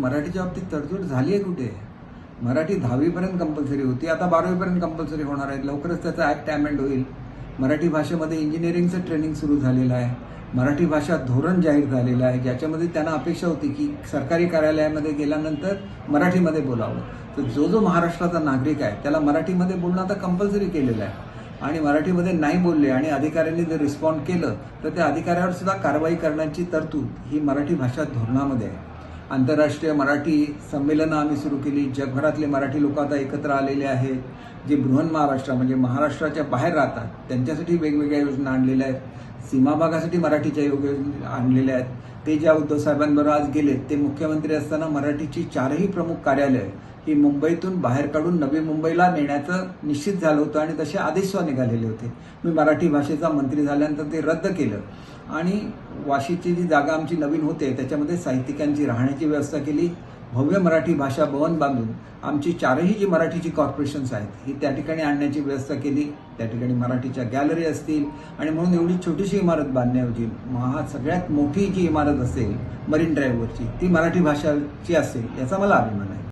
मराठीच्या बाबतीत तडजोड झाली आहे कुठे? मराठी दहावीपर्यंत कंपल्सरी होती आता बारावीपर्यंत कंपल्सरी होणार आहे लवकरच त्याचा ॲक्ट अमेंड होईल. मराठी भाषेमध्ये इंजिनिअरिंगचं ट्रेनिंग सुरू झालेलं आहे. मराठी भाषा धोरण जाहीर झालेलं आहे. ज्याच्यामध्ये त्यांना अपेक्षा होती की सरकारी कार्यालयामध्ये गेल्यानंतर मराठीमध्ये बोलावं. तर जो जो महाराष्ट्राचा नागरिक आहे त्याला मराठीमध्ये बोलणं आता कंपल्सरी केलेलं आहे. आणि मराठीमध्ये नाही बोलले आणि अधिकाऱ्यांनी जर रिस्पॉन्ड केलं तर त्या अधिकाऱ्यावर सुद्धा कारवाई करण्याची तरतूद ही मराठी भाषा धोरणामध्ये आहे. आंतरराष्ट्रीय मराठी संमेलनं आम्ही सुरू केली. जगभरातले मराठी लोक आता एकत्र आलेले आहेत. जे बृहन महाराष्ट्र म्हणजे महाराष्ट्राच्या बाहेर राहतात त्यांच्यासाठी वेगवेगळ्या योजना आणलेल्या आहेत. सीमाभागासाठी मराठीच्या मराठीच्या योजना आणलेल्या आहेत. ते ज्या उद्धव साहेबांबरोबर आज गेले ते मुख्यमंत्री असताना मराठीची चारही प्रमुख कार्यालय ही मुंबईतून बाहेर काढून नवी मुंबईला नेण्याचं निश्चित झालं होतं आणि तसे आदेश निघालेले होते. मी मराठी भाषेचा मंत्री झाल्यानंतर ते रद्द केलं. आणि वाशीची जी जागा आमची नवीन होते त्याच्यामध्ये साहित्यिकांची राहण्याची व्यवस्था केली. भव्य मराठी भाषा भवन बांधून आमची चारही जी मराठीची कॉर्पोरेशन्स आहेत ही त्या ठिकाणी आणण्याची व्यवस्था केली. त्या ठिकाणी मराठीच्या गॅलरी असतील. आणि म्हणून एवढी छोटीशी इमारत बांधण्याऐवजी महा सगळ्यात मोठी जी इमारत असेल मरीन ड्राईव्हवरची ती मराठी भाषाची असेल याचा मला अभिमान आहे.